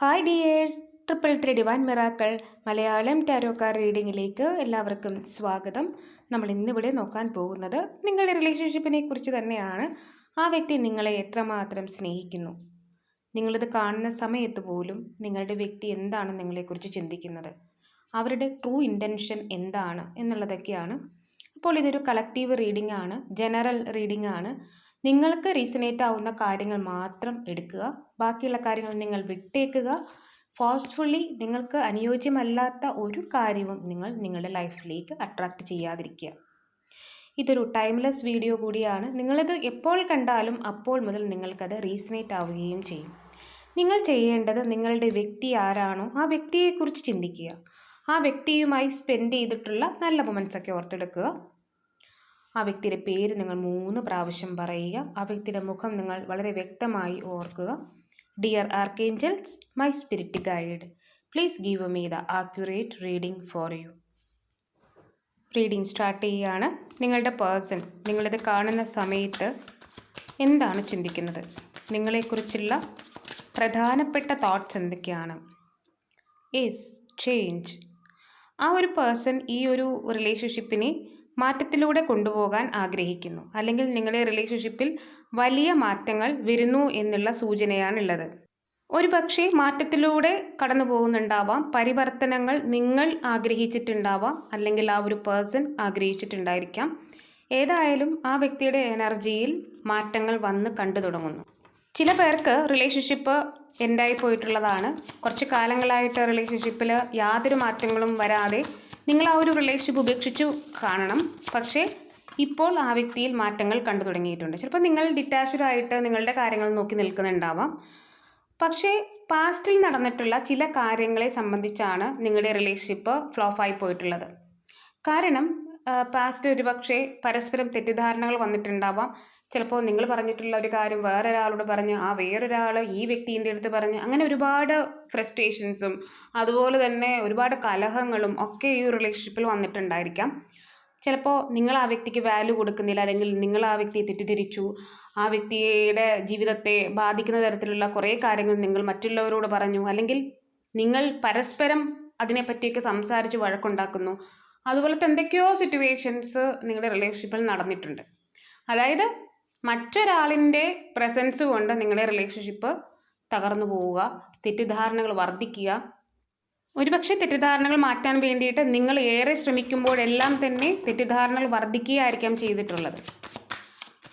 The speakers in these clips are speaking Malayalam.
Hi dears triple three divine miracle Malayalam tarot card റീഡിങ്ങിലേക്ക് എല്ലാവർക്കും സ്വാഗതം. നമ്മൾ ഇന്നിവിടെ നോക്കാൻ പോകുന്നത് നിങ്ങളുടെ റിലേഷൻഷിപ്പിനെ കുറിച്ച് തന്നെയാണ്. ആ വ്യക്തി നിങ്ങളെ എത്രമാത്രം സ്നേഹിക്കുന്നു? നിങ്ങളിത് കാണുന്ന സമയത്ത് പോലും നിങ്ങളുടെ വ്യക്തി എന്താണ് നിങ്ങളെക്കുറിച്ച് ചിന്തിക്കുന്നത്? അവരുടെ ട്രൂ ഇന്റൻഷൻ എന്താണ് എന്നുള്ളതൊക്കെയാണ്. അപ്പോൾ ഇതൊരു കളക്റ്റീവ് റീഡിംഗ് ആണ് ജനറൽ റീഡിംഗ് ആണ്. നിങ്ങൾക്ക് റീസണേറ്റ് ആവുന്ന കാര്യങ്ങൾ മാത്രം എടുക്കുക. ബാക്കിയുള്ള കാര്യങ്ങൾ നിങ്ങൾ വിട്ടേക്കുക. ഫോഴ്സ്ഫുള്ളി നിങ്ങൾക്ക് അനുയോജ്യമല്ലാത്ത ഒരു കാര്യവും നിങ്ങൾ നിങ്ങളുടെ ലൈഫിലേക്ക് അട്രാക്റ്റ് ചെയ്യാതിരിക്കുക. ഇതൊരു ടൈംലെസ് വീഡിയോ കൂടിയാണ്. നിങ്ങളിത് എപ്പോൾ കണ്ടാലും അപ്പോൾ മുതൽ നിങ്ങൾക്കത് റീസണേറ്റ് ആവുകയും ചെയ്യും. നിങ്ങൾ ചെയ്യേണ്ടത് നിങ്ങളുടെ വ്യക്തി ആരാണോ ആ വ്യക്തിയെക്കുറിച്ച് ചിന്തിക്കുക. ആ വ്യക്തിയുമായി സ്പെൻഡ് ചെയ്തിട്ടുള്ള നല്ല മൊമെന്റ്സ് ഒക്കെ ഓർത്തെടുക്കുക. ആ വ്യക്തിയുടെ പേര് നിങ്ങൾ മൂന്ന് പ്രാവശ്യം പറയുക. ആ വ്യക്തിയുടെ മുഖം നിങ്ങൾ വളരെ വ്യക്തമായി ഓർക്കുക. Dear archangels my spirit guide please give me the accurate reading for you reading start ചെയ്യുകയാണ്. നിങ്ങളുടെ പേഴ്സൺ നിങ്ങളിത് കാണുന്ന സമയത്ത് എന്താണ് ചിന്തിക്കുന്നത്? നിങ്ങളെക്കുറിച്ചുള്ള പ്രധാനപ്പെട്ട തോട്ട്സ് എന്തൊക്കെയാണ്? ഈസ് ചേഞ്ച് ആ ഒരു പേഴ്സൺ ഈ ഒരു റിലേഷൻഷിപ്പിനെ മാറ്റത്തിലൂടെ കൊണ്ടുപോകാൻ ആഗ്രഹിക്കുന്നു. അല്ലെങ്കിൽ നിങ്ങളുടെ റിലേഷൻഷിപ്പിൽ വലിയ മാറ്റങ്ങൾ വരുന്നു എന്നുള്ള സൂചനയാണുള്ളത്. ഒരു പക്ഷേ മാറ്റത്തിലൂടെ കടന്നു പോകുന്നുണ്ടാവാം പരിവർത്തനങ്ങൾ നിങ്ങൾ ആഗ്രഹിച്ചിട്ടുണ്ടാവാം. അല്ലെങ്കിൽ ആ ഒരു പേഴ്സൺ ആഗ്രഹിച്ചിട്ടുണ്ടായിരിക്കാം. ഏതായാലും ആ വ്യക്തിയുടെ എനർജിയിൽ മാറ്റങ്ങൾ വന്ന് കണ്ടു തുടങ്ങുന്നു. ചില പേർക്ക് റിലേഷൻഷിപ്പ് എൻഡായി പോയിട്ടുള്ളതാണ്. കുറച്ച് കാലങ്ങളായിട്ട് റിലേഷൻഷിപ്പിൽ യാതൊരു മാറ്റങ്ങളും വരാതെ നിങ്ങൾ ആ ഒരു റിലേഷൻഷിപ്പ് ഉപേക്ഷിച്ചു കാണണം. പക്ഷേ ഇപ്പോൾ ആ വ്യക്തിയിൽ മാറ്റങ്ങൾ കണ്ടു തുടങ്ങിയിട്ടുണ്ട്. ചിലപ്പോൾ നിങ്ങൾ ഡിറ്റാച്ച്ഡ് ആയിട്ട് നിങ്ങളുടെ കാര്യങ്ങൾ നോക്കി നിൽക്കുന്നുണ്ടാവാം. പക്ഷേ പാസ്റ്റിൽ നടന്നിട്ടുള്ള ചില കാര്യങ്ങളെ സംബന്ധിച്ചാണ് നിങ്ങളുടെ റിലേഷൻഷിപ്പ് ഫ്ലോപ്പ് ആയി പോയിട്ടുള്ളത്. കാരണം പാസ്റ്റ് ഒരുപക്ഷെ പരസ്പരം തെറ്റിദ്ധാരണകൾ വന്നിട്ടുണ്ടാവാം. ചിലപ്പോൾ നിങ്ങൾ പറഞ്ഞിട്ടുള്ള ഒരു കാര്യം വേറൊരാളോട് പറഞ്ഞ് ആ വേറൊരാൾ ഈ വ്യക്തിന്റെ അടുത്ത് പറഞ്ഞ് അങ്ങനെ ഒരുപാട് ഫ്രസ്ട്രേഷൻസും അതുപോലെ തന്നെ ഒരുപാട് കലഹങ്ങളും ഒക്കെ ഈ റിലേഷൻഷിപ്പിൽ വന്നിട്ടുണ്ടായിരിക്കാം. ചിലപ്പോൾ നിങ്ങൾ ആ വ്യക്തിക്ക് വാല്യൂ കൊടുക്കുന്നില്ല അല്ലെങ്കിൽ നിങ്ങൾ ആ വ്യക്തിയെ തെറ്റിദ്ധരിച്ചു ആ വ്യക്തിയുടെ ജീവിതത്തെ ബാധിക്കുന്ന തരത്തിലുള്ള കുറേ കാര്യങ്ങൾ നിങ്ങൾ മറ്റുള്ളവരോട് പറഞ്ഞു അല്ലെങ്കിൽ നിങ്ങൾ പരസ്പരം അതിനെപ്പറ്റിയൊക്കെ സംസാരിച്ച് വഴക്കുണ്ടാക്കുന്നു. അതുപോലത്തെ എന്തൊക്കെയോ സിറ്റുവേഷൻസ് നിങ്ങളുടെ റിലേഷൻഷിപ്പിൽ നടന്നിട്ടുണ്ട്. അതായത് മറ്റൊരാളിന്റെ പ്രസൻസ് കൊണ്ട് നിങ്ങളുടെ റിലേഷൻഷിപ്പ് തകർന്നു പോവുക തെറ്റിദ്ധാരണകൾ വർദ്ധിക്കുക. ഒരുപക്ഷെ തെറ്റിദ്ധാരണകൾ മാറ്റാൻ വേണ്ടിയിട്ട് നിങ്ങൾ ഏറെ ശ്രമിക്കുമ്പോഴെല്ലാം തന്നെ തെറ്റിദ്ധാരണകൾ വർദ്ധിക്കുകയായിരിക്കാം ചെയ്തിട്ടുള്ളത്.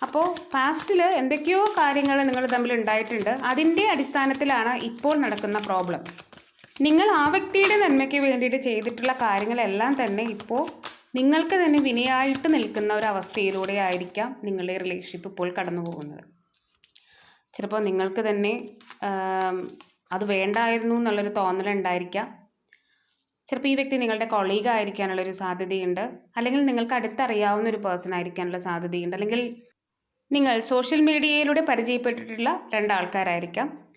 അപ്പോൾ പാസ്റ്റിൽ എന്തൊക്കെയോ കാര്യങ്ങൾ നിങ്ങൾ തമ്മിൽ ഉണ്ടായിട്ടുണ്ട്. അതിന്റെ അടിസ്ഥാനത്തിലാണ് ഇപ്പോൾ നടക്കുന്ന പ്രോബ്ലം നിങ്ങൾ ആ വ്യക്തിയുടെ നന്മയ്ക്ക് വേണ്ടിയിട്ട് ചെയ്തിട്ടുള്ള കാര്യങ്ങളെല്ലാം തന്നെ ഇപ്പോൾ നിങ്ങൾക്ക് തന്നെ വിനയായിട്ട് നിൽക്കുന്ന ഒരു അവസ്ഥയിലൂടെ ആയിരിക്കാം നിങ്ങളുടെ റിലേഷൻഷിപ്പ് ഇപ്പോൾ കടന്നു പോകുന്നത്. ചിലപ്പോൾ നിങ്ങൾക്ക് തന്നെ അത് വേണ്ടായിരുന്നു എന്നുള്ളൊരു തോന്നലുണ്ടായിരിക്കാം. ചിലപ്പോൾ ഈ വ്യക്തി നിങ്ങളുടെ കൊളീഗ് ആയിരിക്കാനുള്ളൊരു സാധ്യതയുണ്ട്. അല്ലെങ്കിൽ നിങ്ങൾക്ക് അടുത്തറിയാവുന്ന ഒരു പേഴ്സൺ ആയിരിക്കാനുള്ള സാധ്യതയുണ്ട്. അല്ലെങ്കിൽ നിങ്ങൾ സോഷ്യൽ മീഡിയയിലൂടെ പരിചയപ്പെട്ടിട്ടുള്ള രണ്ടാൾക്കാരായിരിക്കാം.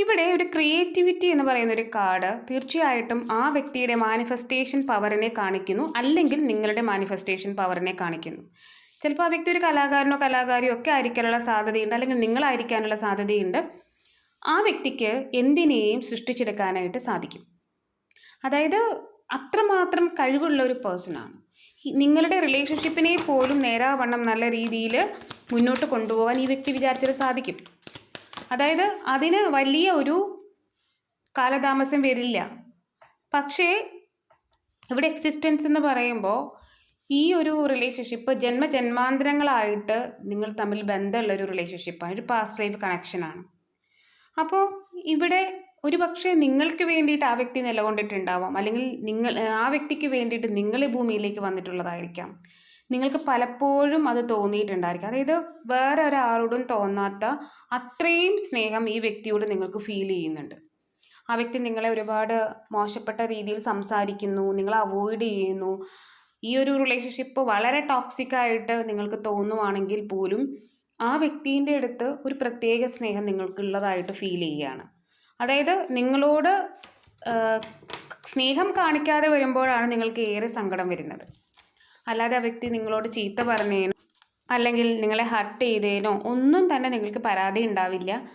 ഇവിടെ ഒരു ക്രിയേറ്റിവിറ്റി എന്ന് പറയുന്ന ഒരു കാർഡ് തീർച്ചയായിട്ടും ആ വ്യക്തിയുടെ മാനിഫെസ്റ്റേഷൻ പവറിനെ കാണിക്കുന്നു. അല്ലെങ്കിൽ നിങ്ങളുടെ മാനിഫെസ്റ്റേഷൻ പവറിനെ കാണിക്കുന്നു. ചിലപ്പോൾ ആ വ്യക്തി ഒരു കലാകാരനോ കലാകാരിയോ ഒക്കെ ആയിരിക്കാനുള്ള സാധ്യതയുണ്ട്. അല്ലെങ്കിൽ നിങ്ങളായിരിക്കാനുള്ള സാധ്യതയുണ്ട്. ആ വ്യക്തിക്ക് എന്തിനേയും സൃഷ്ടിച്ചെടുക്കാനായിട്ട് സാധിക്കും. അതായത് അത്രമാത്രം കഴിവുള്ള ഒരു പേഴ്സണാണ് നിങ്ങളുടെ റിലേഷൻഷിപ്പിനെ പോലും നേരാവണ്ണം നല്ല രീതിയിൽ മുന്നോട്ട് കൊണ്ടുപോകാൻ ഈ വ്യക്തി വിചാരിച്ചാൽ സാധിക്കും. അതായത് അതിന് വലിയ ഒരു കാലതാമസം വരില്ല. പക്ഷേ ഇവിടെ എക്സിസ്റ്റൻസ് എന്ന് പറയുമ്പോൾ ഈ ഒരു റിലേഷൻഷിപ്പ് ജന്മ ജന്മജന്മാന്തരങ്ങളായിട്ട് നിങ്ങൾ തമ്മിൽ ബന്ധമുള്ള ഒരു റിലേഷൻഷിപ്പാണ് ഒരു പാസ്റ്റ് ലൈഫ് കണക്ഷനാണ് അപ്പോൾ ഇവിടെ ഒരു പക്ഷേ നിങ്ങൾക്ക് വേണ്ടിയിട്ട് ആ വ്യക്തി നിലകൊണ്ടിട്ടുണ്ടാവാം. അല്ലെങ്കിൽ നിങ്ങൾ ആ വ്യക്തിക്ക് വേണ്ടിയിട്ട് നിങ്ങൾ ഭൂമിയിലേക്ക് വന്നിട്ടുള്ളതായിരിക്കാം. നിങ്ങൾക്ക് പലപ്പോഴും അത് തോന്നിയിട്ടുണ്ടായിരിക്കും. അതായത് വേറെ ഒരാളോടും തോന്നാത്ത അത്രയും സ്നേഹം ഈ വ്യക്തിയോട് നിങ്ങൾക്ക് ഫീൽ ചെയ്യുന്നുണ്ട്. ആ വ്യക്തി നിങ്ങളെ ഒരുപാട് മോശപ്പെട്ട രീതിയിൽ സംസാരിക്കുന്നു നിങ്ങളെ അവോയ്ഡ് ചെയ്യുന്നു. ഈ ഒരു റിലേഷൻഷിപ്പ് വളരെ ടോക്സിക് ആയിട്ട് നിങ്ങൾക്ക് തോന്നുവാണെങ്കിൽ പോലും ആ വ്യക്തിന്റെ അടുത്ത് ഒരു പ്രത്യേക സ്നേഹം നിങ്ങൾക്കുള്ളതായിട്ട് ഫീൽ ചെയ്യുകയാണ്. അതായത് നിങ്ങളോട് സ്നേഹം കാണിക്കാതെ വരുമ്പോഴാണ് നിങ്ങൾക്ക് ഏറെ സങ്കടം വരുന്നത്. അല്ലാതെ ആ വ്യക്തി നിങ്ങളോട് ചീത്ത പറഞ്ഞേനോ? അല്ലെങ്കിൽ നിങ്ങളെ ഹർട്ട് ചെയ്തേനോ? ഒന്നും തന്നെ നിങ്ങൾക്ക് പരാതി ഉണ്ടാവില്ല.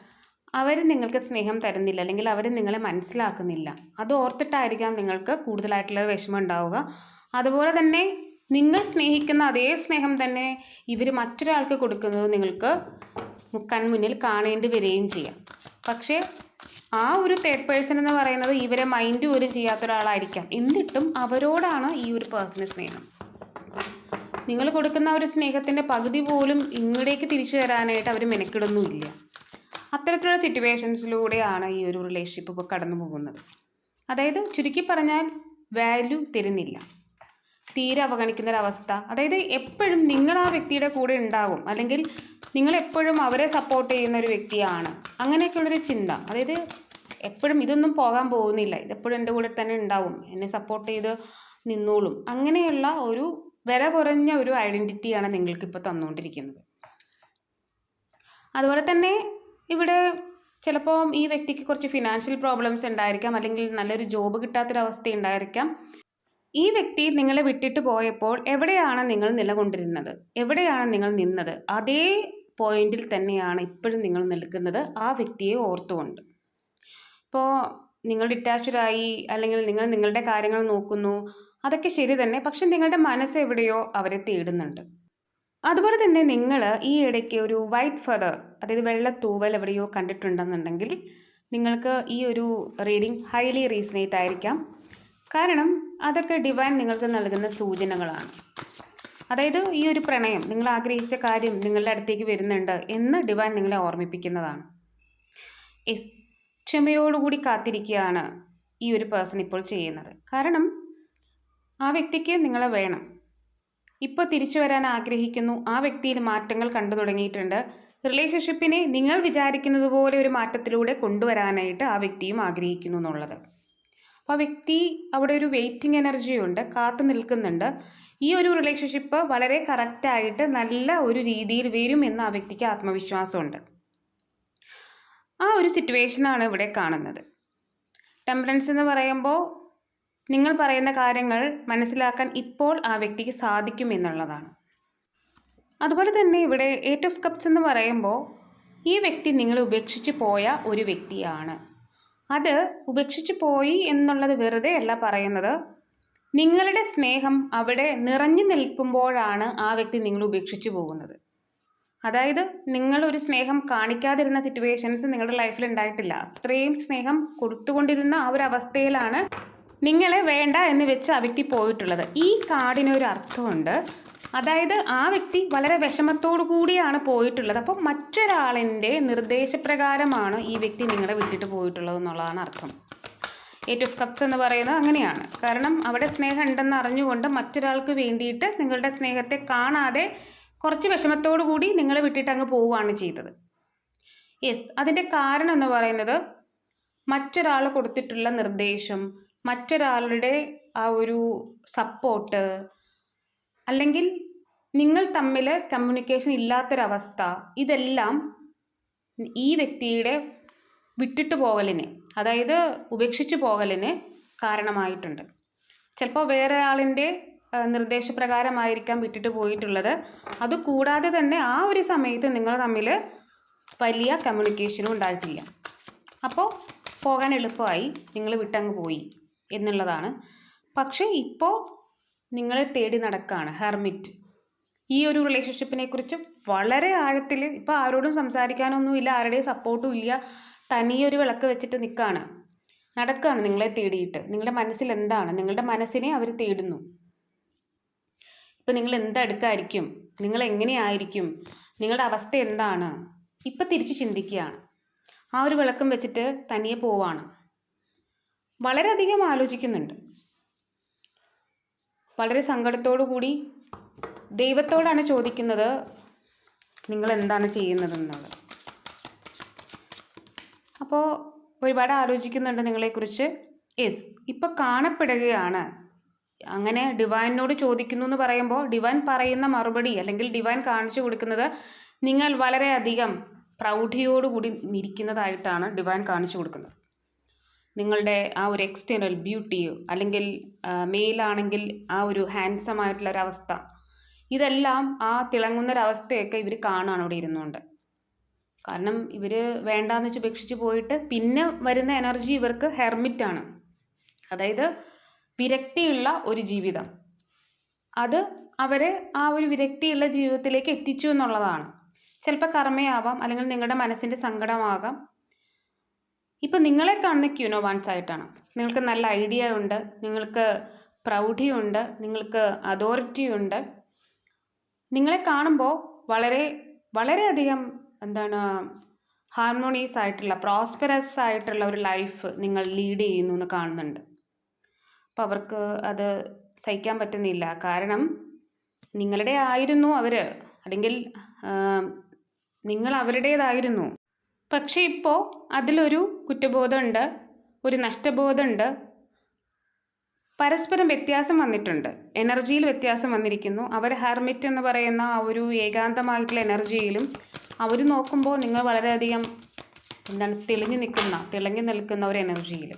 അവർ നിങ്ങൾക്ക് സ്നേഹം തരുന്നില്ല. അല്ലെങ്കിൽ അവർ നിങ്ങളെ മനസ്സിലാക്കുന്നില്ല. അത് ഓർത്തിട്ടായിരിക്കാം നിങ്ങൾക്ക് കൂടുതലായിട്ടുള്ള വിഷമം ഉണ്ടാവുക. അതുപോലെ തന്നെ നിങ്ങൾ സ്നേഹിക്കുന്ന അതേ സ്നേഹം തന്നെ ഇവർ മറ്റൊരാൾക്ക് കൊടുക്കുന്നത് നിങ്ങൾക്ക് കൺമുന്നിൽ കാണേണ്ടി വരികയും ചെയ്യാം. പക്ഷേ ആ ഒരു തേർഡ് പേഴ്സൺ എന്ന് പറയുന്നത് ഇവരെ മൈൻഡ് പോലും ചെയ്യാത്ത ഒരാളായിരിക്കാം എന്നിട്ടും അവരോടാണ് ഈ ഒരു പേഴ്സണൽ സ്നേഹം. നിങ്ങൾ കൊടുക്കുന്ന ഒരു സ്നേഹത്തിന്റെ പകുതി പോലും ഇങ്ങോട്ടേക്ക് തിരിച്ചു തരാനായിട്ട് അവർ മെനക്കിടൊന്നുമില്ല. അത്തരത്തിലുള്ള സിറ്റുവേഷൻസിലൂടെയാണ് ഈ ഒരു റിലേഷൻഷിപ്പ് ഇപ്പോൾ കടന്നു പോകുന്നത്. അതായത് ചുരുക്കി പറഞ്ഞാൽ വാല്യൂ തരുന്നില്ല. തീരെ അവഗണിക്കുന്ന ഒരവസ്ഥ അതായത് എപ്പോഴും നിങ്ങൾ ആ വ്യക്തിയുടെ കൂടെ ഉണ്ടാകും അല്ലെങ്കിൽ നിങ്ങൾ എപ്പോഴും അവരെ സപ്പോർട്ട് ചെയ്യുന്ന ഒരു വ്യക്തിയാണ്. അങ്ങനെയൊക്കെയുള്ളൊരു ചിന്ത. അതായത് എപ്പോഴും ഇതൊന്നും പോകാൻ പോകുന്നില്ല. ഇതെപ്പോഴും എന്റെ കൂടെ തന്നെ ഉണ്ടാവും. എന്നെ സപ്പോർട്ട് ചെയ്ത് നിന്നോളും. അങ്ങനെയുള്ള ഒരു വില കുറഞ്ഞ ഒരു ഐഡന്റിറ്റിയാണ് നിങ്ങൾക്കിപ്പോൾ തന്നുകൊണ്ടിരിക്കുന്നത് അതുപോലെ തന്നെ ഇവിടെ ചിലപ്പോൾ ഈ വ്യക്തിക്ക് കുറച്ച് ഫിനാൻഷ്യൽ പ്രോബ്ലംസ് ഉണ്ടായിരിക്കാം അല്ലെങ്കിൽ നല്ലൊരു ജോബ് കിട്ടാത്തൊരവസ്ഥ ഉണ്ടായിരിക്കാം ഈ വ്യക്തി നിങ്ങളെ വിട്ടിട്ട് പോയപ്പോൾ എവിടെയാണ് നിങ്ങൾ നിലകൊണ്ടിരുന്നത്? എവിടെയാണ് നിങ്ങൾ നിന്നത്? അതേ പോയിന്റിൽ തന്നെയാണ് ഇപ്പോഴും നിങ്ങൾ നിൽക്കുന്നത്. ആ വ്യക്തിയെ ഓർത്തുകൊണ്ട്. ഇപ്പോൾ നിങ്ങൾ ഡിറ്റാച്ച്ഡായി അല്ലെങ്കിൽ നിങ്ങൾ നിങ്ങളുടെ കാര്യങ്ങൾ നോക്കുന്നു. അതൊക്കെ ശരി തന്നെ. പക്ഷെ നിങ്ങളുടെ മനസ്സ് എവിടെയോ അവരെ തേടുന്നുണ്ട്. അതുപോലെ തന്നെ നിങ്ങൾ ഈ ഇടയ്ക്ക് ഒരു വൈറ്റ് ഫെദർ അതായത് വെള്ള തൂവൽ എവിടെയോ കണ്ടിട്ടുണ്ടെന്നുണ്ടെങ്കിൽ നിങ്ങൾക്ക് ഈ ഒരു റീഡിംഗ് ഹൈലി റീസണേറ്റ് ആയിരിക്കാം. കാരണം അതൊക്കെ ഡിവൈൻ നിങ്ങൾക്ക് നൽകുന്ന സൂചനകളാണ്. അതായത് ഈ ഒരു പ്രണയം നിങ്ങൾ ആഗ്രഹിച്ച കാര്യം നിങ്ങളുടെ അടുത്തേക്ക് വരുന്നുണ്ട് എന്ന് ഡിവൈൻ നിങ്ങളെ ഓർമ്മിപ്പിക്കുന്നതാണ്. ക്ഷമയോടുകൂടി കാത്തിരിക്കുകയാണ് ഈ ഒരു പേഴ്സൺ ഇപ്പോൾ ചെയ്യുന്നത്. കാരണം ആ വ്യക്തിക്ക് നിങ്ങളെ വേണം. ഇപ്പോൾ തിരിച്ചു വരാൻ ആഗ്രഹിക്കുന്നു. ആ വ്യക്തിയിൽ മാറ്റങ്ങൾ കണ്ടു തുടങ്ങിയിട്ടുണ്ട്. റിലേഷൻഷിപ്പിനെ നിങ്ങൾ വിചാരിക്കുന്നത് പോലെ ഒരു മാറ്റത്തിലൂടെ കൊണ്ടുവരാനായിട്ട് ആ വ്യക്തിയും ആഗ്രഹിക്കുന്നു എന്നുള്ളത്. അപ്പോൾ ആ വ്യക്തി അവിടെ ഒരു വെയിറ്റിംഗ് എനർജി ഉണ്ട് കാത്തു നിൽക്കുന്നുണ്ട്. ഈ ഒരു റിലേഷൻഷിപ്പ് വളരെ കറക്റ്റായിട്ട് നല്ല ഒരു രീതിയിൽ വരും എന്ന് ആ വ്യക്തിക്ക് ആത്മവിശ്വാസമുണ്ട്. ആ ഒരു സിറ്റുവേഷനാണ് ഇവിടെ കാണുന്നത്. ടെമ്പറൻസ് എന്ന് പറയുമ്പോൾ നിങ്ങൾ പറയുന്ന കാര്യങ്ങൾ മനസ്സിലാക്കാൻ ഇപ്പോൾ ആ വ്യക്തിക്ക് സാധിക്കും എന്നുള്ളതാണ്. അതുപോലെ തന്നെ ഇവിടെ എയ്റ്റ് ഓഫ് കപ്സ് എന്ന് പറയുമ്പോൾ ഈ വ്യക്തി നിങ്ങൾ ഉപേക്ഷിച്ച് പോയ ഒരു വ്യക്തിയാണ്. അത് ഉപേക്ഷിച്ച് പോയി എന്നുള്ളത് വെറുതെ അല്ല പറയുന്നത്. നിങ്ങളുടെ സ്നേഹം അവിടെ നിറഞ്ഞു നിൽക്കുമ്പോഴാണ് ആ വ്യക്തി നിങ്ങൾ ഉപേക്ഷിച്ച് പോകുന്നത്. അതായത് നിങ്ങളൊരു സ്നേഹം കാണിക്കാതിരുന്ന സിറ്റുവേഷൻസ് നിങ്ങളുടെ ലൈഫിൽ ഉണ്ടായിട്ടില്ല. അത്രയും സ്നേഹം കൊടുത്തുകൊണ്ടിരുന്ന ആ ഒരു അവസ്ഥയിലാണ് നിങ്ങളെ വേണ്ട എന്ന് വെച്ച് ആ വ്യക്തി പോയിട്ടുള്ളത്. ഈ കാർഡിനൊരു അർത്ഥമുണ്ട്. അതായത് ആ വ്യക്തി വളരെ വിഷമത്തോടു കൂടിയാണ് പോയിട്ടുള്ളത്. അപ്പോൾ മറ്റൊരാളിന്റെ നിർദ്ദേശപ്രകാരമാണ് ഈ വ്യക്തി നിങ്ങളെ വിട്ടിട്ട് പോയിട്ടുള്ളത് എന്നുള്ളതാണ് അർത്ഥം. എയ്റ്റ് ഓഫ് കപ്സ് എന്ന് പറയുന്നത് അങ്ങനെയാണ്. കാരണം അവിടെ സ്നേഹം ഉണ്ടെന്ന് അറിഞ്ഞുകൊണ്ട് മറ്റൊരാൾക്ക് വേണ്ടിയിട്ട് നിങ്ങളുടെ സ്നേഹത്തെ കാണാതെ കുറച്ച് വിഷമത്തോടു കൂടി നിങ്ങളെ വിട്ടിട്ട് അങ്ങ് പോവുകയാണ് ചെയ്തത്. യെസ് അതിന്റെ കാരണം എന്ന് പറയുന്നത് മറ്റൊരാൾ കൊടുത്തിട്ടുള്ള നിർദ്ദേശം മറ്റൊരാളുടെ ആ ഒരു സപ്പോർട്ട് അല്ലെങ്കിൽ നിങ്ങൾ തമ്മിൽ കമ്മ്യൂണിക്കേഷൻ ഇല്ലാത്തൊരവസ്ഥ ഇതെല്ലാം ഈ വ്യക്തിയുടെ വിട്ടിട്ട് പോകലിന് അതായത് ഉപേക്ഷിച്ചു പോകലിന് കാരണമായിട്ടുണ്ട്. ചിലപ്പോൾ വേറെ ആളിന്റെ നിർദ്ദേശപ്രകാരമായിരിക്കാം വിട്ടിട്ട് പോയിട്ടുള്ളത്. അതുകൂടാതെ തന്നെ ആ ഒരു സമയത്ത് നിങ്ങൾ തമ്മിൽ വലിയ കമ്മ്യൂണിക്കേഷനും ഉണ്ടായിട്ടില്ല. അപ്പോൾ പോകാൻ എളുപ്പമായി നിങ്ങൾ വിട്ടങ്ങ് പോയി. എന്നുള്ളതാണ്. പക്ഷേ ഇപ്പോൾ നിങ്ങളെ തേടി നടക്കുകയാണ് ഹെർമിറ്റ്. ഈ ഒരു റിലേഷൻഷിപ്പിനെ കുറിച്ച് വളരെ ആഴത്തിൽ ഇപ്പോൾ ആരോടും സംസാരിക്കാനൊന്നുമില്ല ആരുടെയും സപ്പോർട്ടും ഇല്ല. തനിയൊരു വിളക്ക് വെച്ചിട്ട് നിൽക്കുകയാണ് നടക്കുകയാണ് നിങ്ങളെ തേടിയിട്ട്. നിങ്ങളുടെ മനസ്സിൽ എന്താണ്? നിങ്ങളുടെ മനസ്സിനെ അവർ തേടുന്നു. ഇപ്പം നിങ്ങൾ എന്തെടുക്കായിരിക്കും? നിങ്ങൾ എങ്ങനെയായിരിക്കും? നിങ്ങളുടെ അവസ്ഥ എന്താണ്? ഇപ്പം തിരിച്ച് ചിന്തിക്കുകയാണ്. ആ ഒരു വിളക്കം വെച്ചിട്ട് തനിയെ പോവാണ്. വളരെയധികം ആലോചിക്കുന്നുണ്ട്. വളരെ കൂടി ദൈവത്തോടാണ് ചോദിക്കുന്നത് നിങ്ങൾ എന്താണ് ചെയ്യുന്നതെന്നുള്ളത്? അപ്പോൾ ഒരുപാട് ആലോചിക്കുന്നുണ്ട് നിങ്ങളെക്കുറിച്ച്. യെസ് ഇപ്പോൾ കാണപ്പെടുകയാണ്. അങ്ങനെ ഡിവൈനോട് ചോദിക്കുന്നു എന്ന് പറയുമ്പോൾ ഡിവൈൻ പറയുന്ന മറുപടി അല്ലെങ്കിൽ ഡിവൈൻ കാണിച്ചു കൊടുക്കുന്നത് നിങ്ങൾ വളരെയധികം പ്രൗഢിയോടുകൂടി ഇരിക്കുന്നതായിട്ടാണ് ഡിവൈൻ കാണിച്ചു കൊടുക്കുന്നത്. നിങ്ങളുടെ ആ ഒരു എക്സ്റ്റേണൽ ബ്യൂട്ടി അല്ലെങ്കിൽ മെയിലാണെങ്കിൽ ആ ഒരു ഹാൻസം ആയിട്ടുള്ള ഒരവസ്ഥ ഇതെല്ലാം ആ തിളങ്ങുന്ന ഒരവസ്ഥയൊക്കെ ഇവർ കാണുകയാണ് അവിടെ ഇരുന്നുകൊണ്ട്. കാരണം ഇവർ വേണ്ടാന്ന് വെച്ച് ഉപേക്ഷിച്ച് പോയിട്ട് പിന്നെ വരുന്ന എനർജി ഇവർക്ക് ഹെർമിറ്റാണ് അതായത് വിരക്തിയുള്ള ഒരു ജീവിതം. അത് അവരെ ആ ഒരു വിരക്തിയുള്ള ജീവിതത്തിലേക്ക് എത്തിച്ചു എന്നുള്ളതാണ്. ചിലപ്പോൾ കർമ്മയാവാം അല്ലെങ്കിൽ നിങ്ങളുടെ മനസ്സിന്റെ സങ്കടമാകാം. ഇപ്പം നിങ്ങളെ കാണുന്ന ക്യൂനോ വൺസ് ആയിട്ടാണ്. നിങ്ങൾക്ക് നല്ല ഐഡിയ ഉണ്ട് നിങ്ങൾക്ക് പ്രൗഢിയുണ്ട് നിങ്ങൾക്ക് അതോറിറ്റി ഉണ്ട്. നിങ്ങളെ കാണുമ്പോൾ വളരെ വളരെയധികം എന്താണ് ഹാർമോണിയസ് ആയിട്ടുള്ള പ്രോസ്പെറസ് ആയിട്ടുള്ള ഒരു ലൈഫ് നിങ്ങൾ ലീഡ് ചെയ്യുന്നു എന്ന് കാണുന്നുണ്ട്. അപ്പോൾ അവർക്ക് അത് സഹിക്കാൻ പറ്റുന്നില്ല. കാരണം നിങ്ങളുടെ ആയിരുന്നു അവർ അല്ലെങ്കിൽ നിങ്ങൾ അവരുടേതായിരുന്നു. പക്ഷേ ഇപ്പോൾ അതിലൊരു കുറ്റബോധമുണ്ട് ഒരു നഷ്ടബോധമുണ്ട്. പരസ്പരം വ്യത്യാസം വന്നിട്ടുണ്ട്. എനർജിയിൽ വ്യത്യാസം വന്നിരിക്കുന്നു. അവർ ഹെർമിറ്റ് എന്ന് പറയുന്ന ആ ഒരു ഏകാന്തമായിട്ടുള്ള എനർജിയിലും അവർ നോക്കുമ്പോൾ നിങ്ങൾ വളരെയധികം എന്താണ് തെളിഞ്ഞു നിൽക്കുന്ന തിളങ്ങി നിൽക്കുന്ന ഒരു എനർജിയിൽ.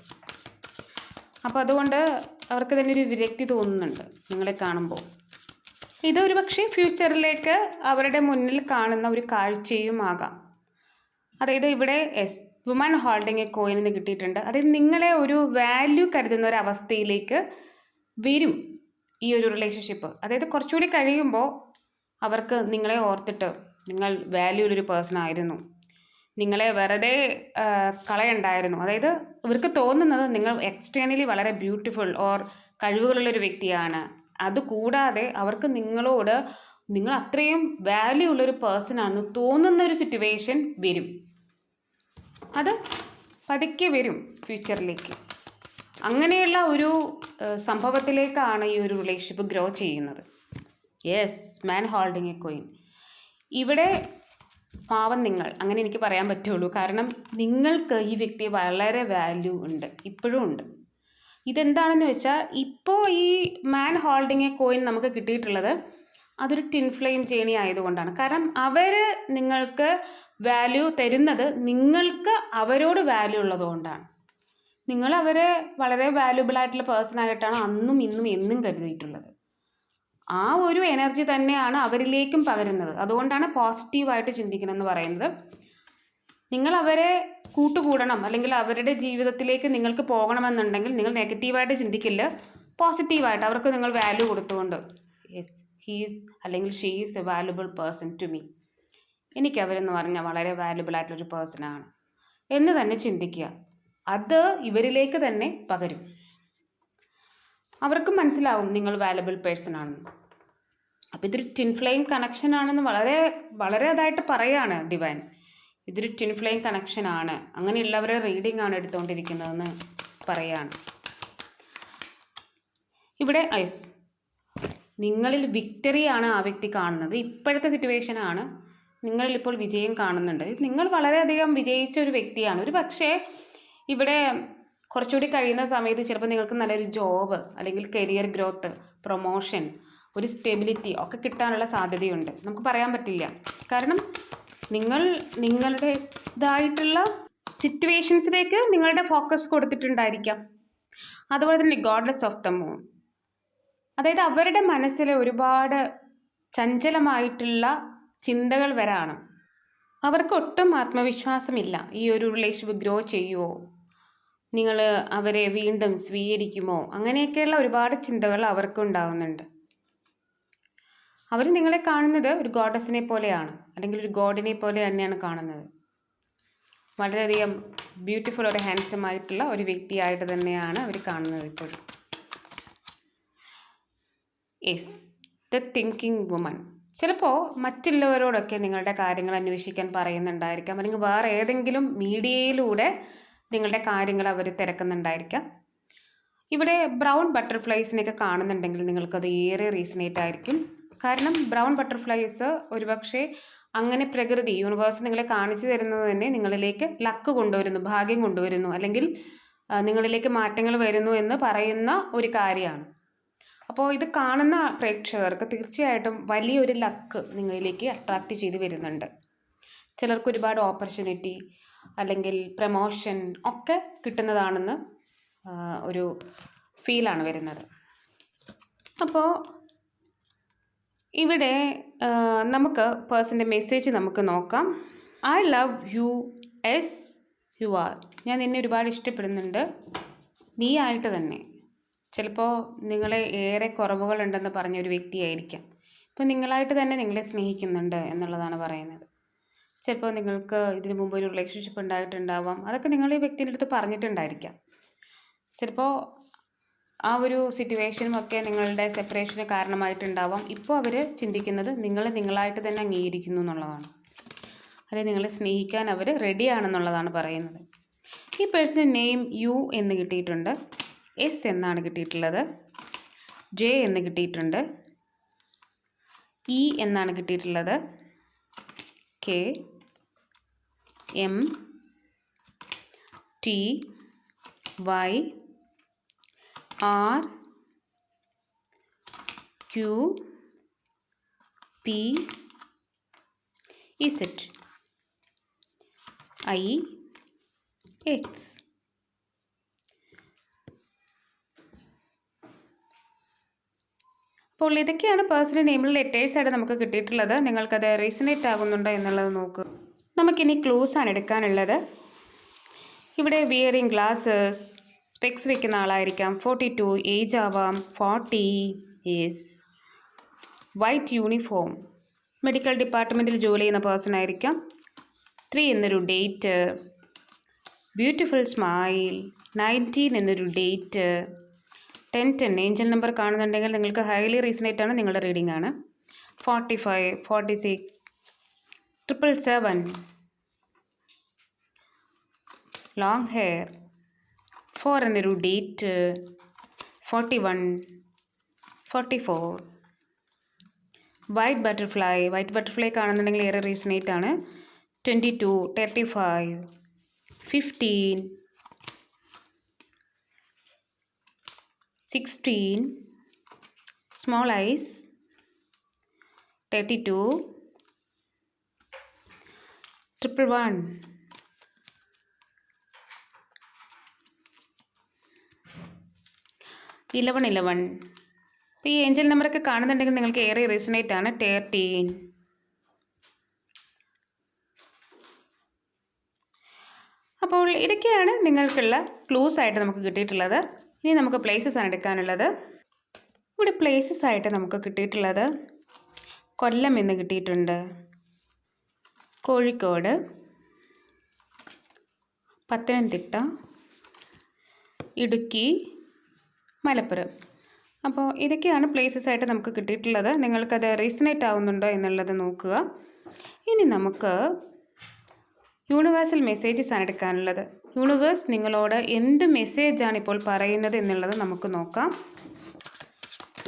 അപ്പോൾ അതുകൊണ്ട് അവർക്ക് തന്നെ ഒരു വിരക്തി തോന്നുന്നുണ്ട് നിങ്ങളെ കാണുമ്പോൾ. ഇതൊരു പക്ഷേ ഫ്യൂച്ചറിലേക്ക് അവരുടെ മുന്നിൽ കാണുന്ന ഒരു കാഴ്ചയും ആകാം. അതായത് ഇവിടെ yes woman holding a coin എന്ന് കിട്ടിയിട്ടുണ്ട്. അതായത് നിങ്ങളെ ഒരു വാല്യൂ കരുതുന്ന ഒരു അവസ്ഥയിലേക്ക് വരും ഈ ഒരു റിലേഷൻഷിപ്പ് അതായത് കുറച്ചുകൂടി കഴിയുമ്പോൾ അവർക്ക് നിങ്ങളെ ഓർത്തിട്ട് നിങ്ങൾ വാല്യൂ ഉള്ളൊരു പേഴ്സൺ ആയിരുന്നു. നിങ്ങളെ വെറുതെ കളയുണ്ടായിരുന്നു. അതായത് ഇവർക്ക് തോന്നുന്നത് നിങ്ങൾ എക്സ്റ്റേണലി വളരെ ബ്യൂട്ടിഫുൾ ഓർ കഴിവുകളുള്ളൊരു വ്യക്തിയാണ്. അതുകൂടാതെ അവർക്ക് നിങ്ങളോട് നിങ്ങൾ അത്രയും വാല്യൂ ഉള്ളൊരു പേഴ്സൺ ആണെന്ന് തോന്നുന്ന ഒരു സിറ്റുവേഷൻ വരും. അത് പതുക്കെ വരും ഫ്യൂച്ചറിലേക്ക് അങ്ങനെയുള്ള ഒരു സംഭവത്തിലേക്കാണ് ഈ ഒരു റിലേഷൻഷിപ്പ് ഗ്രോ ചെയ്യുന്നത്. Yes man holding a coin ഇവിടെ പാവം നിങ്ങൾ അങ്ങനെ എനിക്ക് പറയാൻ പറ്റുള്ളൂ. കാരണം നിങ്ങൾക്ക് ഈ വ്യക്തി വളരെ വാല്യൂ ഉണ്ട് ഇപ്പോഴും ഉണ്ട്. ഇതെന്താണെന്ന് വെച്ചാൽ ഇപ്പോൾ ഈ മാൻ ഹോൾഡിങ് എ കോയിൻ നമുക്ക് കിട്ടിയിട്ടുള്ളത് അതൊരു ടിൻഫ്ലെയിം ജേണി ആയതുകൊണ്ടാണ്. കാരണം അവർ നിങ്ങൾക്ക് വാല്യൂ തരുന്നത് നിങ്ങൾക്ക് അവരോട് വാല്യൂ ഉള്ളതുകൊണ്ടാണ് നിങ്ങൾ അവരെ വളരെ വാല്യൂബിൾ ആയിട്ടുള്ള പേഴ്സൺ ആയിട്ടാണ് അന്നും ഇന്നും എന്നും കരുതിയിട്ടുള്ളത്. ആ ഒരു എനർജി തന്നെയാണ് അവരിലേക്കും പകരുന്നത്. അതുകൊണ്ടാണ് പോസിറ്റീവായിട്ട് ചിന്തിക്കണം എന്ന് പറയുന്നത്. നിങ്ങൾ അവരെ കൂട്ടുകൂടണം. അല്ലെങ്കിൽ അവരുടെ ജീവിതത്തിലേക്ക് നിങ്ങൾക്ക് പോകണമെന്നുണ്ടെങ്കിൽ നിങ്ങൾ നെഗറ്റീവായിട്ട് ചിന്തിക്കില്ല. പോസിറ്റീവായിട്ട് അവർക്ക് നിങ്ങൾ വാല്യൂ കൊടുത്തുകൊണ്ട്. യെസ് ഹീസ് അല്ലെങ്കിൽ she is a valuable person to me എനിക്ക് അവരെന്ന് പറഞ്ഞാൽ വളരെ വാല്യുബിൾ ആയിട്ടുള്ളൊരു പേഴ്സണാണ് എന്ന് തന്നെ ചിന്തിക്കുക. അത് ഇവരിലേക്ക് തന്നെ പകരും. അവർക്കും മനസ്സിലാവും നിങ്ങൾ വാല്യുബിൾ പേഴ്സൺ ആണെന്ന്. അപ്പോൾ ഇതൊരു ടിൻ ഫ്ലെയിം കണക്ഷൻ ആണെന്ന് വളരെ വളരെ അതായിട്ട് പറയുകയാണ് ഡിവൈൻ ഇതൊരു ടിൻ ഫ്ലെയിം കണക്ഷൻ ആണ്. അങ്ങനെയുള്ളവരെ റീഡിംഗ് ആണ് എടുത്തുകൊണ്ടിരിക്കുന്നതെന്ന് പറയാണ്. ഇവിടെ ഐസ്. നിങ്ങളിൽ വിക്ടറിയാണ് ആ വ്യക്തി കാണുന്നത്. ഇപ്പോഴത്തെ സിറ്റുവേഷൻ ഇപ്പോൾ വിജയം കാണുന്നുണ്ട്. നിങ്ങൾ വളരെയധികം വിജയിച്ച ഒരു വ്യക്തിയാണ്. ഒരു പക്ഷേ ഇവിടെ കുറച്ചുകൂടി കഴിയുന്ന സമയത്ത് ചിലപ്പോൾ നിങ്ങൾക്ക് നല്ലൊരു ജോബ് അല്ലെങ്കിൽ കരിയർ ഗ്രോത്ത് പ്രൊമോഷൻ ഒരു സ്റ്റെബിലിറ്റി ഒക്കെ കിട്ടാനുള്ള സാധ്യതയുണ്ട്. നമുക്ക് പറയാൻ പറ്റില്ല. കാരണം നിങ്ങൾ നിങ്ങളുടെ ഇതായിട്ടുള്ള സിറ്റുവേഷൻസിലേക്ക് നിങ്ങളുടെ ഫോക്കസ് കൊടുത്തിട്ടുണ്ടായിരിക്കാം. അതുപോലെ തന്നെ ഗോഡ്ലെസ് ഓഫ് ദ മൂൺ അതായത് അവരുടെ മനസ്സിലെ ഒരുപാട് ചഞ്ചലമായിട്ടുള്ള ചിന്തകൾ വരാണ്. അവർക്ക് ഒട്ടും ആത്മവിശ്വാസമില്ല. ഈ ഒരു റിലേഷൻഷിപ്പ് ഗ്രോ ചെയ്യുമോ നിങ്ങൾ അവരെ വീണ്ടും സ്വീകരിക്കുമോ? അങ്ങനെയൊക്കെയുള്ള ഒരുപാട് ചിന്തകൾ അവർക്ക് ഉണ്ടാകുന്നുണ്ട് അവർ നിങ്ങളെ കാണുന്നത് ഒരു ഗോഡസിനെ പോലെയാണ്. അല്ലെങ്കിൽ ഒരു ഗോഡിനെ പോലെ തന്നെയാണ് കാണുന്നത്. വളരെയധികം ബ്യൂട്ടിഫുൾ ഒരു ഹാൻസം ആയിട്ടുള്ള ഒരു വ്യക്തിയായിട്ട് തന്നെയാണ് അവർ കാണുന്നത് ഇപ്പോഴും. യെസ് ദ തിങ്കിങ് വുമൺ ചിലപ്പോൾ മറ്റുള്ളവരോടൊക്കെ നിങ്ങളുടെ കാര്യങ്ങൾ അന്വേഷിക്കാൻ പറയുന്നുണ്ടായിരിക്കാം. അല്ലെങ്കിൽ വേറെ ഏതെങ്കിലും മീഡിയയിലൂടെ നിങ്ങളുടെ കാര്യങ്ങൾ അവർ തിരക്കുന്നുണ്ടായിരിക്കാം. ഇവിടെ ബ്രൗൺ ബട്ടർഫ്ലൈസിനെയൊക്കെ കാണുന്നുണ്ടെങ്കിൽ നിങ്ങൾക്കത് ഏറെ റീസണേറ്റ് ആയിരിക്കും. കാരണം ബ്രൗൺ ബട്ടർഫ്ലൈസ് ഒരുപക്ഷെ അങ്ങനെ പ്രകൃതി യൂണിവേഴ്സ് നിങ്ങളെ കാണിച്ചു തരുന്നത് തന്നെ നിങ്ങളിലേക്ക് ലക്ക് കൊണ്ടുവരുന്നു ഭാഗ്യം കൊണ്ടുവരുന്നു. അല്ലെങ്കിൽ നിങ്ങളിലേക്ക് മാറ്റങ്ങൾ വരുന്നു എന്ന് പറയുന്ന ഒരു കാര്യമാണ്. അപ്പോൾ ഇത് കാണുന്ന പ്രേക്ഷകർക്ക് തീർച്ചയായിട്ടും വലിയൊരു ലക്ക് നിങ്ങളിലേക്ക് അട്രാക്റ്റ് ചെയ്ത് വരുന്നുണ്ട്. ചിലർക്ക് ഒരുപാട് ഓപ്പർച്യൂണിറ്റി അല്ലെങ്കിൽ പ്രമോഷൻ ഒക്കെ കിട്ടുന്നതാണെന്ന് ഒരു ഫീലാണ് വരുന്നത്. അപ്പോൾ ഇവിടെ നമുക്ക് പേഴ്സന്റെ മെസ്സേജ് നമുക്ക് നോക്കാം. I love you S U R ഞാൻ നിന്നെ ഒരുപാട് ഇഷ്ടപ്പെടുന്നുണ്ട്. നീ ആയിട്ട് തന്നെ. ചിലപ്പോൾ നിങ്ങളെ ഏറെ കുറവുകളുണ്ടെന്ന് പറഞ്ഞ ഒരു വ്യക്തിയായിരിക്കാം. ഇപ്പോൾ നിങ്ങളായിട്ട് തന്നെ നിങ്ങളെ സ്നേഹിക്കുന്നുണ്ട് എന്നുള്ളതാണ് പറയുന്നത്. ചിലപ്പോൾ നിങ്ങൾക്ക് ഇതിനു മുമ്പ് ഒരു റിലേഷൻഷിപ്പ് ഉണ്ടായിട്ടുണ്ടാവാം. അതൊക്കെ നിങ്ങൾ ഈ വ്യക്തിന്റെ അടുത്ത് പറഞ്ഞിട്ടുണ്ടായിരിക്കാം. ചിലപ്പോൾ ആ ഒരു സിറ്റുവേഷനും ഒക്കെ നിങ്ങളുടെ സെപ്പറേഷന് കാരണമായിട്ടുണ്ടാവാം. ഇപ്പോൾ അവർ ചിന്തിക്കുന്നത് നിങ്ങൾ നിങ്ങളായിട്ട് തന്നെ അംഗീകരിക്കുന്നു എന്നുള്ളതാണ്. അല്ലെങ്കിൽ നിങ്ങളെ സ്നേഹിക്കാൻ അവർ റെഡിയാണെന്നുള്ളതാണ് പറയുന്നത്. ഈ പേഴ്സൺ നെയിം യു എന്ന് കിട്ടിയിട്ടുണ്ട്. എസ് എന്നാണ് കിട്ടിയിട്ടുള്ളത്. ജെ എന്ന് കിട്ടിയിട്ടുണ്ട്. ഇ എന്നാണ് കിട്ടിയിട്ടുള്ളത്. K M T Y R Q P Z I X അപ്പോൾ ഇതൊക്കെയാണ് പേഴ്സണൽ നെയിമിൽ ലെറ്റേഴ്സായിട്ട് നമുക്ക് കിട്ടിയിട്ടുള്ളത്. നിങ്ങൾക്കത് റീസണേറ്റ് ആകുന്നുണ്ടോ എന്നുള്ളത് നോക്കുക നമുക്കിനി ക്ലൂസ് ആണ് എടുക്കാനുള്ളത്. ഇവിടെ വിയറിങ് ഗ്ലാസ്സസ് സ്പെക്സ് വെക്കുന്ന ആളായിരിക്കാം. ഫോർട്ടി ടു ഏജ് ആവാം forty is white uniform medical ഡിപ്പാർട്ട്മെന്റിൽ ജോലി ചെയ്യുന്ന പേഴ്സൺ ആയിരിക്കാം. ത്രീ എന്നൊരു ഡേറ്റ് ബ്യൂട്ടിഫുൾ സ്മൈൽ നയന്റീൻ എന്നൊരു date ten ten angel number കാണുന്നുണ്ടെങ്കിൽ നിങ്ങൾക്ക് ഹൈലി റീസണേറ്റ് ആണ് നിങ്ങളുടെ റീഡിംഗ് ആണ്. Forty five forty six triple seven long hair four എന്നൊരു date forty one forty four white butterfly white butterfly കാണുന്നുണ്ടെങ്കിൽ ഏറെ റീസണേറ്റ് ആണ്. Twenty two thirty five fifteen sixteen small eyes thirty two triple one eleven eleven ഇപ്പോൾ ഈ ഏഞ്ചൽ നമ്പറൊക്കെ കാണുന്നുണ്ടെങ്കിൽ നിങ്ങൾക്ക് ഏറെ റീസണേറ്റ് ആണ്. തേർട്ടീൻ അപ്പോൾ ഇതൊക്കെയാണ് നിങ്ങൾക്കുള്ള ക്ലൂസ് ആയിട്ട് നമുക്ക് കിട്ടിയിട്ടുള്ളത്. ഇനി നമുക്ക് പ്ലേസസ് ആണ് എടുക്കാനുള്ളത്. ഇവിടെ പ്ലേസസ് ആയിട്ട് നമുക്ക് കിട്ടിയിട്ടുള്ളത് കൊല്ലം എന്ന് കിട്ടിയിട്ടുണ്ട്. കോഴിക്കോട് പത്തനംതിട്ട ഇടുക്കി മലപ്പുറം. അപ്പോൾ ഇതൊക്കെയാണ് പ്ലേസസ് ആയിട്ട് നമുക്ക് കിട്ടിയിട്ടുള്ളത്. നിങ്ങൾക്കത് റീസണേറ്റ് ആവുന്നുണ്ടോ എന്നുള്ളത് നോക്കുക. ഇനി നമുക്ക് യൂണിവേഴ്സൽ മെസ്സേജസ് ആണ് എടുക്കാനുള്ളത്. യൂണിവേഴ്സ് നിങ്ങളോട് എന്ത് മെസ്സേജാണ് ഇപ്പോൾ പറയുന്നത് എന്നുള്ളത് നമുക്ക് നോക്കാം.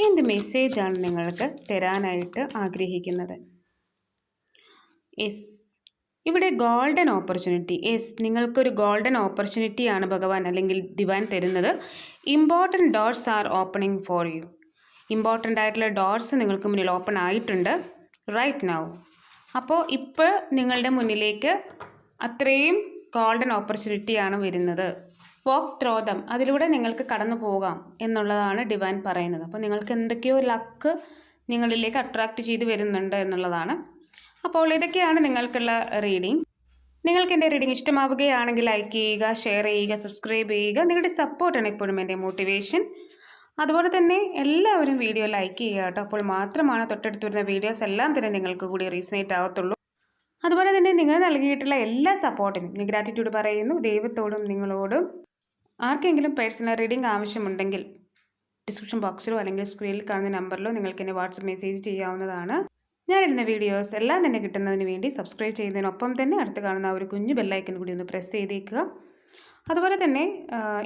എന്ത് മെസ്സേജാണ് നിങ്ങൾക്ക് തരാനായിട്ട് ആഗ്രഹിക്കുന്നത്? എസ് ഇവിടെ ഗോൾഡൻ ഓപ്പർച്യൂണിറ്റി. എസ് നിങ്ങൾക്കൊരു ഗോൾഡൻ ഓപ്പർച്യൂണിറ്റിയാണ് ഭഗവാൻ അല്ലെങ്കിൽ ദിവാൻ തരുന്നത്. Important doors are opening for you. Important ആയിട്ടുള്ള ഡോർസ് നിങ്ങൾക്ക് മുന്നിൽ ഓപ്പൺ ആയിട്ടുണ്ട് റൈറ്റ് നൗ. അപ്പോൾ ഇപ്പോൾ നിങ്ങളുടെ മുന്നിലേക്ക് അത്രയും ഗോൾഡൻ ഓപ്പർച്യൂണിറ്റിയാണ് വരുന്നത്. വോക്ക് ത്രോതം അതിലൂടെ നിങ്ങൾക്ക് കടന്നു പോകാം എന്നുള്ളതാണ് ഡിവൈൻ പറയുന്നത്. അപ്പോൾ നിങ്ങൾക്ക് എന്തൊക്കെയോ ലക്ക് നിങ്ങളിലേക്ക് അട്രാക്റ്റ് ചെയ്ത് വരുന്നുണ്ട് എന്നുള്ളതാണ്. അപ്പോൾ ഇതൊക്കെയാണ് നിങ്ങൾക്കുള്ള റീഡിംഗ് നിങ്ങൾക്ക് എന്റെ റീഡിംഗ് ഇഷ്ടമാവുകയാണെങ്കിൽ ലൈക്ക് ചെയ്യുക ഷെയർ ചെയ്യുക സബ്സ്ക്രൈബ് ചെയ്യുക. നിങ്ങളുടെ സപ്പോർട്ടാണ് എപ്പോഴും എന്റെ മോട്ടിവേഷൻ അതുപോലെ തന്നെ എല്ലാവരും വീഡിയോ ലൈക്ക് ചെയ്യുക കേട്ടോ. അപ്പോൾ മാത്രമാണ് തൊട്ടടുത്ത് വരുന്ന വീഡിയോസ് എല്ലാം തന്നെ നിങ്ങൾക്ക് കൂടി റീസണേറ്റ് ആവത്തുള്ളൂ. അതുപോലെ തന്നെ നിങ്ങൾ നൽകിയിട്ടുള്ള എല്ലാ സപ്പോർട്ടിനും ഞാൻ ഗ്രാറ്റിറ്റ്യൂഡ് പറയുന്നു. ദൈവത്തോടും നിങ്ങളോടും. ആർക്കെങ്കിലും പേഴ്സണൽ റീഡിംഗ് ആവശ്യമുണ്ടെങ്കിൽ ഡിസ്ക്രിപ്ഷൻ ബോക്സിലോ അല്ലെങ്കിൽ സ്ക്രീനിൽ കാണുന്ന നമ്പറിലോ നിങ്ങൾക്ക് എന്നെ വാട്സപ്പ് മെസ്സേജ് ചെയ്യാവുന്നതാണ്. ഞാൻ ഞാനിടുന്ന വീഡിയോസ് എല്ലാം തന്നെ കിട്ടുന്നതിന് വേണ്ടി സബ്സ്ക്രൈബ് ചെയ്യുന്നതിനൊപ്പം തന്നെ അടുത്ത് കാണുന്ന ഒരു കുഞ്ഞു ബെല്ലൈക്കൻ കൂടി ഒന്ന് പ്രസ് ചെയ്തേക്കുക. അതുപോലെ തന്നെ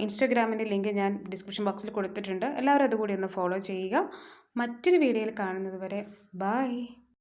ഇൻസ്റ്റാഗ്രാമിന്റെ ലിങ്ക് ഞാൻ ഡിസ്ക്രിപ്ഷൻ ബോക്സിൽ കൊടുത്തിട്ടുണ്ട്. എല്ലാവരും അതുകൂടി ഒന്ന് ഫോളോ ചെയ്യുക. മറ്റൊരു വീഡിയോയിൽ കാണുന്നതുവരെ ബായ്